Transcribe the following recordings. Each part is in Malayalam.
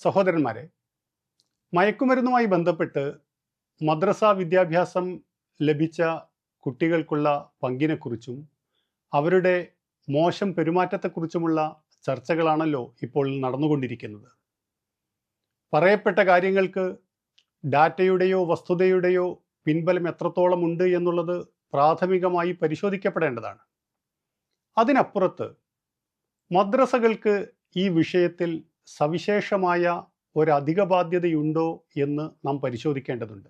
സഹോദരന്മാരെ മയക്കുമരുന്നുമായി ബന്ധപ്പെട്ട് മദ്രസ വിദ്യാഭ്യാസം ലഭിച്ച കുട്ടികൾക്കുള്ള പങ്കിനെക്കുറിച്ചും അവരുടെ മോശം പെരുമാറ്റത്തെക്കുറിച്ചുമുള്ള ചർച്ചകളാണല്ലോ ഇപ്പോൾ നടന്നുകൊണ്ടിരിക്കുന്നത്. പറയപ്പെട്ട കാര്യങ്ങൾക്ക് ഡാറ്റയുടെയോ വസ്തുതയുടെയോ പിൻബലം എത്രത്തോളം ഉണ്ട് എന്നുള്ളത് പ്രാഥമികമായി പരിശോധിക്കപ്പെടേണ്ടതാണ്. അതിനപ്പുറത്ത് മദ്രസകൾക്ക് ഈ വിഷയത്തിൽ സവിശേഷമായ ഒരധിക ബാധ്യതയുണ്ടോ എന്ന് നാം പരിശോധിക്കേണ്ടതുണ്ട്.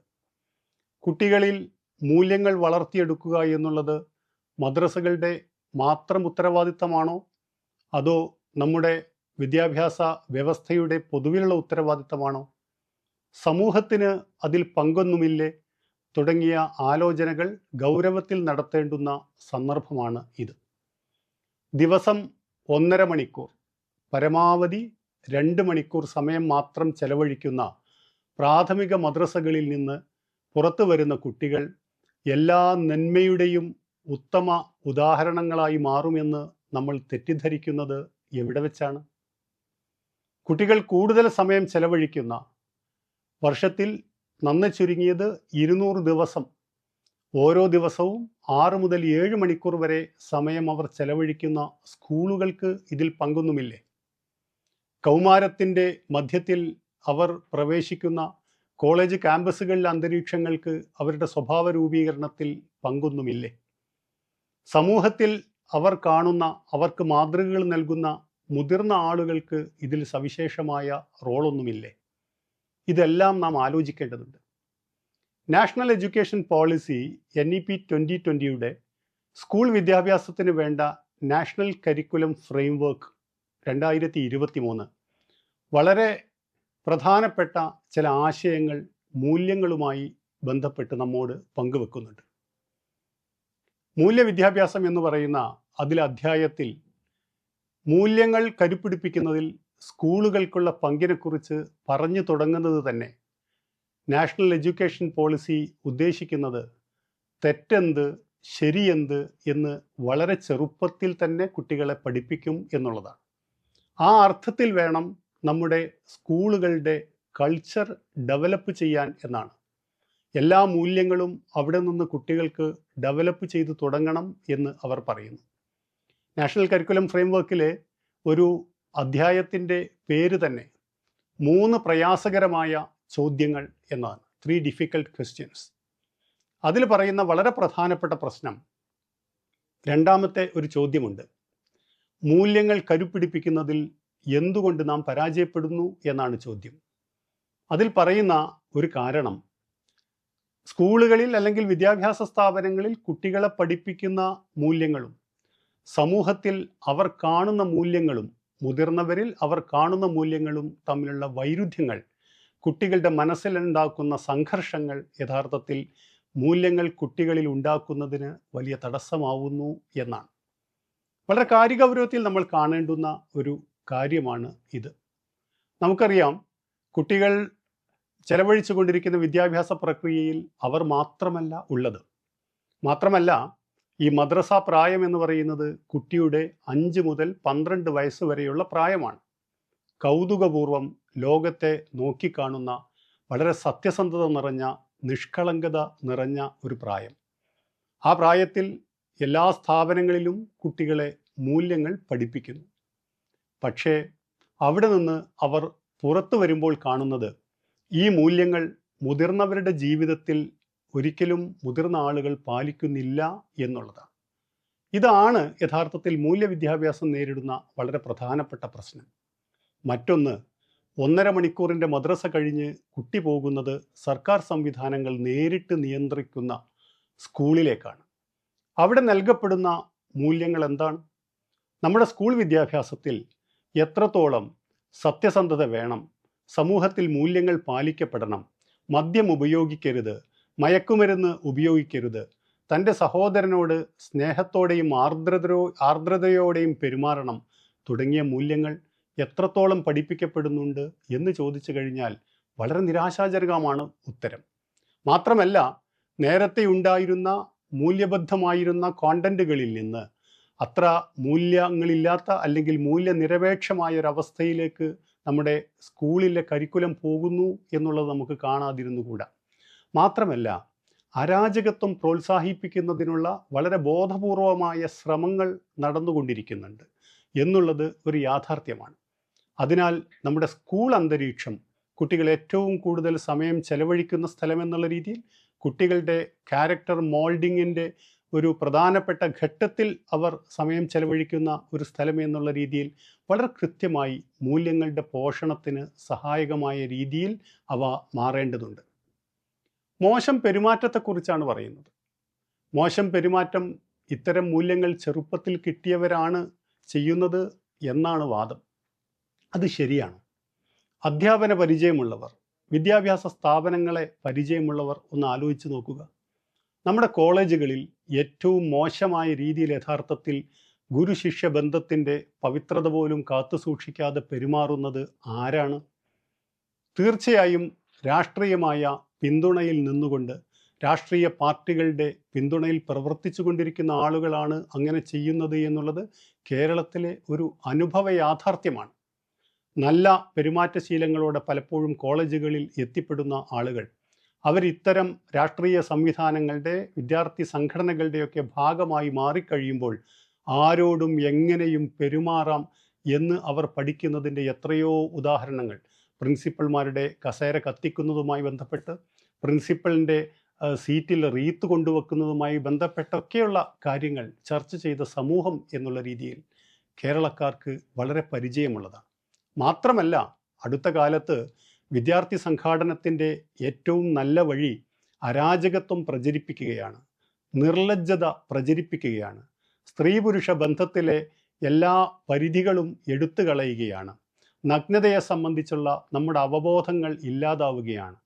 കുട്ടികളിൽ മൂല്യങ്ങൾ വളർത്തിയെടുക്കുക എന്നുള്ളത് മദ്രസകളുടെ മാത്രം ഉത്തരവാദിത്തമാണോ? അതോ നമ്മുടെ വിദ്യാഭ്യാസ വ്യവസ്ഥയുടെ പൊതുവിലുള്ള ഉത്തരവാദിത്തമാണോ? സമൂഹത്തിന് അതിൽ പങ്കൊന്നുമില്ലേ? തുടങ്ങിയ ആലോചനകൾ ഗൗരവത്തിൽ നടത്തേണ്ടുന്ന സന്ദർഭമാണ് ഇത്. ദിവസം ഒന്നര മണിക്കൂർ. പരമാവധി രണ്ട് മണിക്കൂർ സമയം മാത്രം ചെലവഴിക്കുന്ന പ്രാഥമിക മദ്രസകളിൽ നിന്ന് പുറത്തു വരുന്ന കുട്ടികൾ എല്ലാ നന്മയുടെയും ഉത്തമ ഉദാഹരണങ്ങളായി മാറുമെന്ന് നമ്മൾ തെറ്റിദ്ധരിക്കുന്നത് എവിടെ വെച്ചാണ്? കുട്ടികൾ കൂടുതൽ സമയം ചെലവഴിക്കുന്ന വർഷത്തിൽ നന്ന് ചുരുങ്ങിയത് ഇരുന്നൂറ് ദിവസം. ഓരോ ദിവസവും ആറ് മുതൽ ഏഴ് മണിക്കൂർ വരെ സമയം അവർ ചെലവഴിക്കുന്ന സ്കൂളുകൾക്ക് ഇതിൽ പങ്കൊന്നുമില്ലേ? കൗമാരത്തിന്റെ മധ്യത്തിൽ അവർ പ്രവേശിക്കുന്ന കോളേജ് ക്യാമ്പസുകളിലെ അന്തരീക്ഷങ്ങൾക്ക് അവരുടെ സ്വഭാവ രൂപീകരണത്തിൽ പങ്കൊന്നുമില്ലേ? സമൂഹത്തിൽ അവർ കാണുന്ന അവർക്ക് മാതൃകകൾ നൽകുന്ന മുതിർന്ന ആളുകൾക്ക് ഇതിൽ സവിശേഷമായ റോളൊന്നുമില്ലേ? ഇതെല്ലാം നാം ആലോചിക്കേണ്ടതുണ്ട്. National education policy N E P twenty ട്വന്റിയുടെ school വിദ്യാഭ്യാസത്തിന് വേണ്ട നാഷണൽ കരിക്കുലം ഫ്രെയിംവർക്ക് രണ്ടായിരത്തി ഇരുപത്തി മൂന്ന് വളരെ പ്രധാനപ്പെട്ട ചില ആശയങ്ങൾ മൂല്യങ്ങളുമായി ബന്ധപ്പെട്ട് നമ്മോട് പങ്കുവെക്കുന്നുണ്ട്. മൂല്യവിദ്യാഭ്യാസം എന്ന് പറയുന്ന അതിലെ അധ്യായത്തിൽ മൂല്യങ്ങൾ കരുപ്പിടിപ്പിക്കുന്നതിൽ സ്കൂളുകൾക്കുള്ള പങ്കിനെക്കുറിച്ച് പറഞ്ഞു തുടങ്ങുന്നത് തന്നെ നാഷണൽ എഡ്യൂക്കേഷൻ പോളിസി ഉദ്ദേശിക്കുന്നത് തെറ്റെന്ത് ശരിയെന്ത് എന്ന് വളരെ ചെറുപ്പത്തിൽ തന്നെ കുട്ടികളെ പഠിപ്പിക്കും എന്നുള്ളതാണ്. ആ അർത്ഥത്തിൽ വേണം നമ്മുടെ സ്കൂളുകളുടെ കൾച്ചർ ഡെവലപ്പ് ചെയ്യാൻ എന്നാണ്. എല്ലാ മൂല്യങ്ങളും അവിടെ നിന്ന് കുട്ടികൾക്ക് ഡെവലപ്പ് ചെയ്തു തുടങ്ങണം എന്ന് അവർ പറയുന്നു. നാഷണൽ കരിക്കുലം ഫ്രെയിംവർക്കിലെ ഒരു അധ്യായത്തിന്റെ പേര് തന്നെ മൂന്ന് പ്രയാസകരമായ ചോദ്യങ്ങൾ എന്നാണ്. ത്രീ ഡിഫിക്കൽട്ട് ക്വസ്റ്റ്യൻസ് അതിൽ പറയുന്ന വളരെ പ്രധാനപ്പെട്ട പ്രശ്നം രണ്ടാമത്തെ ഒരു ചോദ്യമുണ്ട്. മൂല്യങ്ങൾ കരുപ്പിടിപ്പിക്കുന്നതിൽ എന്തുകൊണ്ട് നാം പരാജയപ്പെടുന്നു എന്നാണ് ചോദ്യം. അതിൽ പറയുന്ന ഒരു കാരണം സ്കൂളുകളിൽ അല്ലെങ്കിൽ വിദ്യാഭ്യാസ സ്ഥാപനങ്ങളിൽ കുട്ടികളെ പഠിപ്പിക്കുന്ന മൂല്യങ്ങളും സമൂഹത്തിൽ അവർ കാണുന്ന മൂല്യങ്ങളും മുതിർന്നവരിൽ അവർ കാണുന്ന മൂല്യങ്ങളും തമ്മിലുള്ള വൈരുദ്ധ്യങ്ങൾ കുട്ടികളുടെ മനസ്സിലുണ്ടാക്കുന്ന സംഘർഷങ്ങൾ യഥാർത്ഥത്തിൽ മൂല്യങ്ങൾ കുട്ടികളിൽ ഉണ്ടാക്കുന്നതിന് വലിയ തടസ്സമാവുന്നു എന്നാണ്. വളരെ കാര്യഗൗരവത്തിൽ നമ്മൾ കാണേണ്ടുന്ന ഒരു കാര്യമാണ് ഇത്. നമുക്കറിയാം കുട്ടികൾ ചെലവഴിച്ചു കൊണ്ടിരിക്കുന്ന വിദ്യാഭ്യാസ പ്രക്രിയയിൽ അവർ മാത്രമല്ല ഉള്ളത്. മാത്രമല്ല ഈ മദ്രസ പ്രായം എന്ന് പറയുന്നത് കുട്ടിയുടെ അഞ്ച് മുതൽ പന്ത്രണ്ട് വയസ്സ് വരെയുള്ള പ്രായമാണ്. കൗതുകപൂർവം ലോകത്തെ നോക്കിക്കാണുന്ന വളരെ സത്യസന്ധത നിറഞ്ഞ നിഷ്കളങ്കത നിറഞ്ഞ ഒരു പ്രായം. ആ പ്രായത്തിൽ എല്ലാ സ്ഥാപനങ്ങളിലും കുട്ടികളെ മൂല്യങ്ങൾ പഠിപ്പിക്കുന്നു. പക്ഷേ അവിടെ നിന്ന് അവർ പുറത്തു വരുമ്പോൾ കാണുന്നത് ഈ മൂല്യങ്ങൾ മുതിർന്നവരുടെ ജീവിതത്തിൽ ഒരിക്കലും മുതിർന്ന ആളുകൾ പാലിക്കുന്നില്ല എന്നുള്ളതാണ്. ഇതാണ് യഥാർത്ഥത്തിൽ മൂല്യവിദ്യാഭ്യാസം നേരിടുന്ന വളരെ പ്രധാനപ്പെട്ട പ്രശ്നം. മറ്റൊന്ന് ഒന്നര മണിക്കൂറിന്റെ മദ്രസ കഴിഞ്ഞ് കുട്ടി പോകുന്നത് സർക്കാർ സംവിധാനങ്ങൾ നേരിട്ട് നിയന്ത്രിക്കുന്ന സ്കൂളിലേക്കാണ്. അവിടെ നൽകപ്പെടുന്ന മൂല്യങ്ങൾ എന്താണ്? നമ്മുടെ സ്കൂൾ വിദ്യാഭ്യാസത്തിൽ എത്രത്തോളം സത്യസന്ധത വേണം സമൂഹത്തിൽ മൂല്യങ്ങൾ പാലിക്കപ്പെടണം മദ്യം ഉപയോഗിക്കരുത് മയക്കുമരുന്ന് ഉപയോഗിക്കരുത് തന്റെ സഹോദരനോട് സ്നേഹത്തോടെയും ആർദ്രതയോ ആർദ്രതയോടെയും പെരുമാറണം തുടങ്ങിയ മൂല്യങ്ങൾ എത്രത്തോളം പഠിപ്പിക്കപ്പെടുന്നുണ്ട് എന്ന് ചോദിച്ചു കഴിഞ്ഞാൽ വളരെ നിരാശാജനകമാണ് ഉത്തരം. മാത്രമല്ല നേരത്തെ ഉണ്ടായിരുന്ന മൂല്യബദ്ധമായിരുന്ന കോണ്ടന്റുകളിൽ നിന്ന് അത്ര മൂല്യങ്ങളില്ലാത്ത അല്ലെങ്കിൽ മൂല്യനിരപേക്ഷമായ ഒരവസ്ഥയിലേക്ക് നമ്മുടെ സ്കൂളിലെ കരിക്കുലം പോകുന്നു എന്നുള്ളത് നമുക്ക് കാണാതിരുന്നുകൂടാ. മാത്രമല്ല അരാജകത്വം പ്രോത്സാഹിപ്പിക്കുന്നതിനുള്ള വളരെ ബോധപൂർവമായ ശ്രമങ്ങൾ നടന്നുകൊണ്ടിരിക്കുന്നുണ്ട് എന്നുള്ളത് ഒരു യാഥാർത്ഥ്യമാണ്. അതിനാൽ നമ്മുടെ സ്കൂൾ അന്തരീക്ഷം കുട്ടികൾ ഏറ്റവും കൂടുതൽ സമയം ചെലവഴിക്കുന്ന സ്ഥലം എന്നുള്ള രീതിയിൽ കുട്ടികളുടെ ക്യാരക്ടർ മോൾഡിങ്ങിന്റെ ഒരു പ്രധാനപ്പെട്ട ഘട്ടത്തിൽ അവർ സമയം ചെലവഴിക്കുന്ന ഒരു സ്ഥലം എന്നുള്ള രീതിയിൽ വളരെ കൃത്യമായി മൂല്യങ്ങളുടെ പോഷണത്തിന് സഹായകമായ രീതിയിൽ അവ മാറേണ്ടതുണ്ട്. മോശം പെരുമാറ്റത്തെക്കുറിച്ചാണ് പറയുന്നത്. മോശം പെരുമാറ്റം ഇത്തരം മൂല്യങ്ങൾ ചെറുപ്പത്തിൽ കിട്ടിയവരാണ് ചെയ്യുന്നത് എന്നാണ് വാദം. അത് ശരിയാണ്. അധ്യാപന പരിചയമുള്ളവർ വിദ്യാഭ്യാസ സ്ഥാപനങ്ങളെ പരിചയമുള്ളവർ ഒന്ന് ആലോചിച്ച് നോക്കുക. നമ്മുടെ കോളേജുകളിൽ ഏറ്റവും മോശമായ രീതിയിൽ യഥാർത്ഥത്തിൽ ഗുരുശിഷ്യ ബന്ധത്തിന്റെ പവിത്രത പോലും കാത്തു സൂക്ഷിക്കാതെ പെരുമാറുന്നത് ആരാണ്? തീർച്ചയായും രാഷ്ട്രീയമായ പിന്തുണയിൽ നിന്നുകൊണ്ട് രാഷ്ട്രീയ പാർട്ടികളുടെ പിന്തുണയിൽ പ്രവർത്തിച്ചു കൊണ്ടിരിക്കുന്ന ആളുകളാണ് അങ്ങനെ ചെയ്യുന്നത് എന്നുള്ളത് കേരളത്തിലെ ഒരു അനുഭവ യാഥാർത്ഥ്യമാണ്. നല്ല പെരുമാറ്റശീലങ്ങളോടെ പലപ്പോഴും കോളേജുകളിൽ എത്തിപ്പെടുന്ന ആളുകൾ അവർ ഇത്തരം രാഷ്ട്രീയ സംവിധാനങ്ങളുടെ വിദ്യാർത്ഥി സംഘടനകളുടെയൊക്കെ ഭാഗമായി മാറിക്കഴിയുമ്പോൾ ആരോടും എങ്ങനെയും പെരുമാറാം എന്ന് അവർ പഠിക്കുന്നതിന്റെ എത്രയോ ഉദാഹരണങ്ങൾ. പ്രിൻസിപ്പൽമാരുടെ കസേര കത്തിക്കുന്നതുമായി ബന്ധപ്പെട്ട് പ്രിൻസിപ്പലിന്റെ സീറ്റിൽ റീത്ത് കൊണ്ടുവെക്കുന്നതുമായി ബന്ധപ്പെട്ടൊക്കെയുള്ള കാര്യങ്ങൾ ചർച്ച ചെയ്ത സമൂഹം എന്നുള്ള രീതിയിൽ കേരളക്കാർക്ക് വളരെ പരിചയമുള്ളതാണ്. മാത്രമല്ല അടുത്ത കാലത്ത് വിദ്യാർത്ഥി സംഘാടനത്തിന്റെ ഏറ്റവും നല്ല വഴി അരാജകത്വം പ്രചരിപ്പിക്കുകയാണ് നിർലജ്ജത പ്രചരിപ്പിക്കുകയാണ് സ്ത്രീ പുരുഷ ബന്ധത്തിലെ എല്ലാ പരിധികളും എടുത്തു കളയുകയാണ്. നഗ്നതയെ സംബന്ധിച്ചുള്ള നമ്മുടെ അവബോധങ്ങൾ ഇല്ലാതാവുകയാണ്.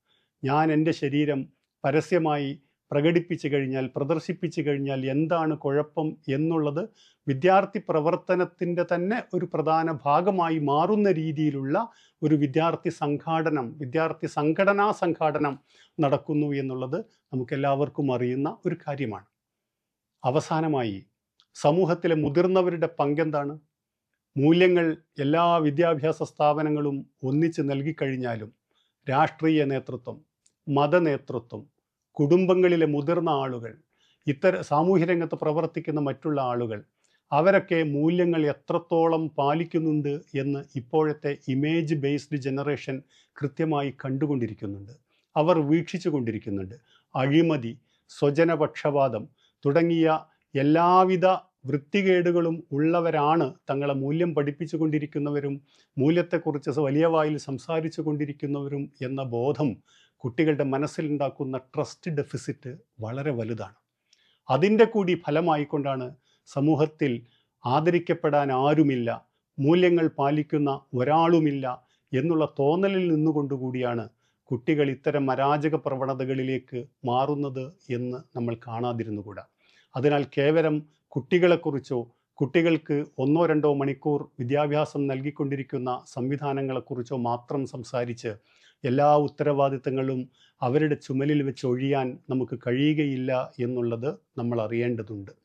ഞാൻ എന്റെ ശരീരം പരസ്യമായി പ്രകടിപ്പിച്ചു കഴിഞ്ഞാൽ പ്രദർശിപ്പിച്ചു കഴിഞ്ഞാൽ എന്താണ് കുഴപ്പം എന്നുള്ളത് വിദ്യാർത്ഥി പ്രവർത്തനത്തിന്റെ തന്നെ ഒരു പ്രധാന ഭാഗമായി മാറുന്ന രീതിയിലുള്ള ഒരു വിദ്യാർത്ഥി സംഘാടനം വിദ്യാർത്ഥി സംഘടനാ സംഘാടനം നടക്കുന്നു എന്നുള്ളത് നമുക്കെല്ലാവർക്കും അറിയുന്ന ഒരു കാര്യമാണ്. അവസാനമായി സമൂഹത്തിലെ മുതിർന്നവരുടെ പങ്കെന്താണ്? മൂല്യങ്ങൾ എല്ലാ വിദ്യാഭ്യാസ സ്ഥാപനങ്ങളും ഒന്നിച്ച് നൽകിക്കഴിഞ്ഞാലും രാഷ്ട്രീയ നേതൃത്വം മതനേതൃത്വം കുടുംബങ്ങളിലെ മുതിർന്ന ആളുകൾ ഇത്തര സാമൂഹ്യ രംഗത്ത് പ്രവർത്തിക്കുന്ന മറ്റുള്ള ആളുകൾ അവരൊക്കെ മൂല്യങ്ങൾ എത്രത്തോളം പാലിക്കുന്നുണ്ട് എന്ന് ഇപ്പോഴത്തെ ഇമേജ് ബേസ്ഡ് ജനറേഷൻ കൃത്യമായി കണ്ടുകൊണ്ടിരിക്കുന്നുണ്ട്. അവർ വീക്ഷിച്ചു കൊണ്ടിരിക്കുന്നുണ്ട്. അഴിമതി സ്വജനപക്ഷപാതം തുടങ്ങിയ എല്ലാവിധ വൃത്തികേടുകളും ഉള്ളവരാണ് തങ്ങളെ മൂല്യം പഠിപ്പിച്ചു കൊണ്ടിരിക്കുന്നവരും മൂല്യത്തെക്കുറിച്ച് വലിയ വായിൽ സംസാരിച്ചു കൊണ്ടിരിക്കുന്നവരും എന്ന ബോധം കുട്ടികളുടെ മനസ്സിലുണ്ടാക്കുന്ന ട്രസ്റ്റ് ഡെഫിസിറ്റ് വളരെ വലുതാണ്. അതിന്റെ കൂടി ഫലമായിക്കൊണ്ടാണ് സമൂഹത്തിൽ ആദരിക്കപ്പെടാൻ ആരുമില്ല മൂല്യങ്ങൾ പാലിക്കുന്ന ഒരാളുമില്ല എന്നുള്ള തോന്നലിൽ നിന്നുകൊണ്ടുകൂടിയാണ് കുട്ടികൾ ഇത്തരം അരാജക പ്രവണതകളിലേക്ക് മാറുന്നത് എന്ന് നമ്മൾ കാണാതിരുന്നുകൂടാ. അതിനാൽ കേവലം കുട്ടികളെക്കുറിച്ചോ കുട്ടികൾക്ക് ഒന്നോ രണ്ടോ മണിക്കൂർ വിദ്യാഭ്യാസം നൽകിക്കൊണ്ടിരിക്കുന്ന സംവിധാനങ്ങളെക്കുറിച്ചോ മാത്രം സംസാരിച്ച് എല്ലാ ഉത്തരവാദിത്തങ്ങളും അവരുടെ ചുമലിൽ വെച്ച് ഒഴിയാൻ നമുക്ക് കഴിയുകയില്ല എന്നുള്ളത് നമ്മൾ അറിയേണ്ടതുണ്ട്.